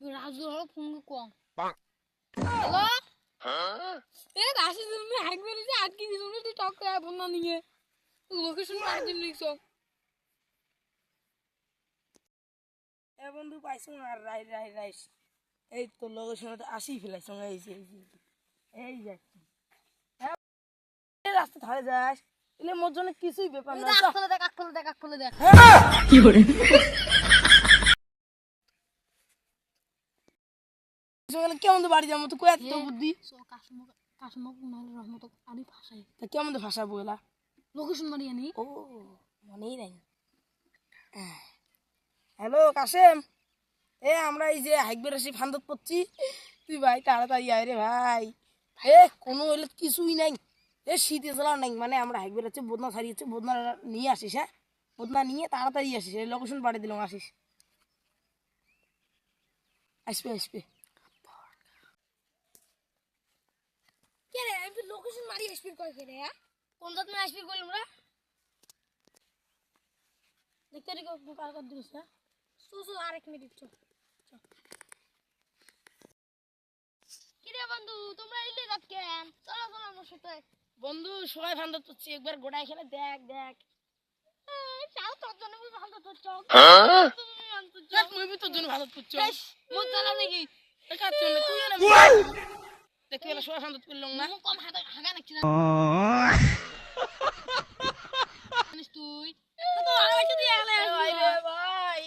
রাজু হলো ফোন কম হ্যালো এ রাশি তুমি হাইবে রেছে আটকে দিছো না তুই টক করে ফোন না নিয়ে লোকেশন পার দিন লিখছো এ বন্ধু পাইছো আর রাই রাই রাইস এই তো তো আসি ফেলাইছ এই যে এই যাচ্ছি হ্যাঁ, রাস্তা ধারে যাস এলে মোর জন্য কিছুই ব্যাপার না দেখ দেখ দেখ। সকালে কেমন তো বাড়ি যাব তো কয়ে তো বুদ্ধি? কাশমক কাশমক নাহলে রহমত আনি ভাষাই তা কেমন তো লোকেশন আনি ও মনেই নাই। হ্যালো কাশেম। এ আমরা এই যে হাইকবে আসি ফান্দত পড়ছি। তুই ভাই তাড়াতাড়ি আয় রে ভাই। এ, কোনো হইলে কিছুই নাই। এ, শীতে জ্বালাও নাই মানে আমরা হাইকবে আছে বদনা ছাড়িয়েছে বদনা নিয়ে আসিস হ্যাঁ? বদনা নিয়ে তাড়াতাড়ি আসিস লোকেশন পাঠিয়ে দিলাম, আসিস। আসবে আসবে। সু সু আরেক মিনিট চল কি রে বন্ধু তোমরা ইলে যাত কেন চলো চলো আমার সাথে। বন্ধু সবাই ফান্দত পড়ছি একবার গোটা এখানে দেখ দেখ। চাও তোর জন্য বুঝ ভালো তোর চক দেখ মুভি তোর জন্য ভালো করছ মোর চালা নাকি? দেখাচ্ছি না তুই না দেখতে গেলে সবাই ফান্দত করলাম না। মুখ কম হাগা হাগা নাকি না? জানিস তুই? তো আগে দিয়ে ভাই।